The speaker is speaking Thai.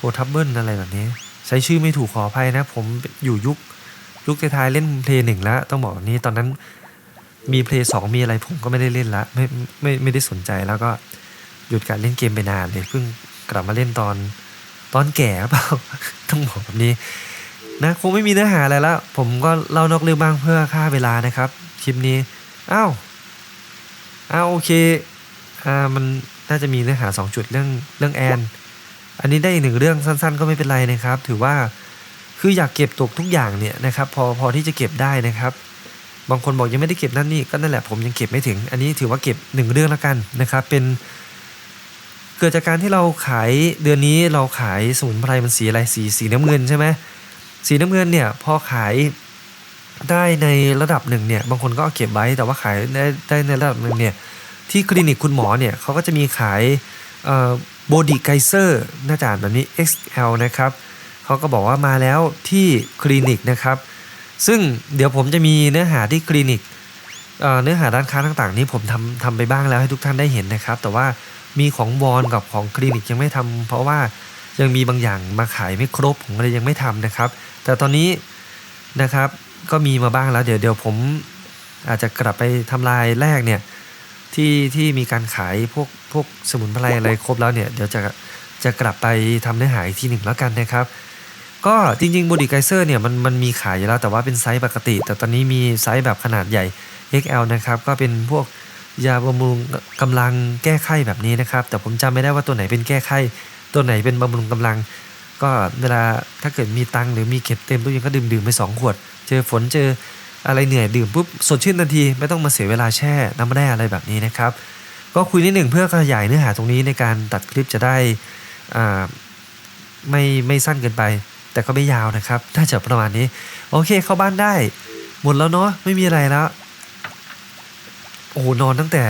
โพทับเบิลอะไรแบบนี้ ใช้ชื่อไม่ถูกขออภัยนะ ผมอยู่ยุคยุคท้ายเล่นเพลย์หนึ่งแล้ว ต้องบอกแบบนี้ตอนนั้นมีเพลย์สองมีอะไรผมก็ไม่ได้เล่นละไม่ไม่ไม่ได้สนใจแล้วก็หยุดการเล่นเกมไปนานเลยเพิ่งกลับมาเล่นตอนตอนแก่เปล่าต้องบอกแบบนี้นะคงไม่มีเนื้อหาอะไรแล้ว ผมก็เล่านอกเรื่องบ้างเพื่อฆ่าเวลานะครับคลิปนี้อ้าวอ้าวโอเคอ่ามันน่าจะมีเนื้อหาสองจุดเรื่องเรื่องแอน อันนี้ได้อีกหนึ่งเรื่องสั้น ๆ ก็ไม่เป็นไรนะครับ ถือว่าคืออยากเก็บตกทุกอย่างเนี่ยนะครับ พอพอที่จะเก็บได้นะครับ บางคนบอกยังไม่ได้เก็บนั่นนี่ก็นั่นแหละผมยังเก็บไม่ถึง อันนี้ถือว่าเก็บหนึ่งเรื่องแล้วกันนะครับ เป็น เกิดจากการที่เราขายเดือนนี้เราขายสมุนไพรมันสีอะไรสีสีน้ำเงินใช่ไหมสีน้ำเงินเนี่ยพอขายได้ในระดับหนึ่งเนี่ยบางคนก็เอาเก็บไว้แต่ว่าขายได้ได้ในระดับหนึ่งเนี่ยที่คลินิกคุณหมอเนี่ยเขาก็จะมีขาย โบดีไกเซอร์น่าจานแบบนี้ XL นะครับเขาก็บอกว่ามาแล้วที่คลินิกนะครับ ซึ่งเดี๋ยวผมจะมีเนื้อหาที่คลินิกเเนื้อหาด้านค้าต่างๆ นี้ผมทำทำไปบ้างแล้วให้ทุกท่านได้เห็นนะครับ แต่ว่ามีของวอนกับของคลินิกยังไม่ทำเพราะว่ายังมีบางอย่างมาขายไม่ครบผมเลยยังไม่ทำนะครับ แต่ตอนนี้นะครับก็มีมาบ้างแล้ว เดี๋ยวเดี๋ยวผมอาจจะกลับไปทำลายแรกเนี่ย ที่ที่มีการขายพวกพวกสมุนไพรอะไรครบแล้วเนี่ยเดี๋ยวจะจะกลับไปทำเนื้อหาอีกทีหนึ่งแล้วกันนะครับ ก็จริงๆบ o ดี้ไกเซอร์เนี่ยมันมันมีขายอยู่แล้วแต่ว่าเป็นไซส์ปกติ แต่ตอนนี้มีไซส์แบบขนาดใหญ่ XL นะครับ ก็เป็นพวกยาบำรุงกำลังแก้ไข้แบบนี้นะครับ แต่ผมจำไม่ได้ว่าตัวไหนเป็นแก้ไข้ ตัวไหนเป็นบำรุงกำลัง ก็เวลาถ้าเกิดมีตังหรือมีเก็บเต็มตู้เย็นก็ดื่มดื่มไปสองขวด เจอฝนเจอ อะไรเหนื่อยดื่มปุ๊บสดชื่นทันทีไม่ต้องมาเสียเวลาแช่น้ำแร่อะไรแบบนี้นะครับ ก็คุยนิดหนึ่งเพื่อขยายเนื้อหาตรงนี้ในการตัดคลิปจะได้อ่าไม่ไม่สั้นเกินไป แต่ก็ไม่ยาวนะครับน่าจะประมาณนี้ โอเคเข้าบ้านได้ หมดแล้วเนาะไม่มีอะไรแล้วโอ้โหนอนตั้งแต่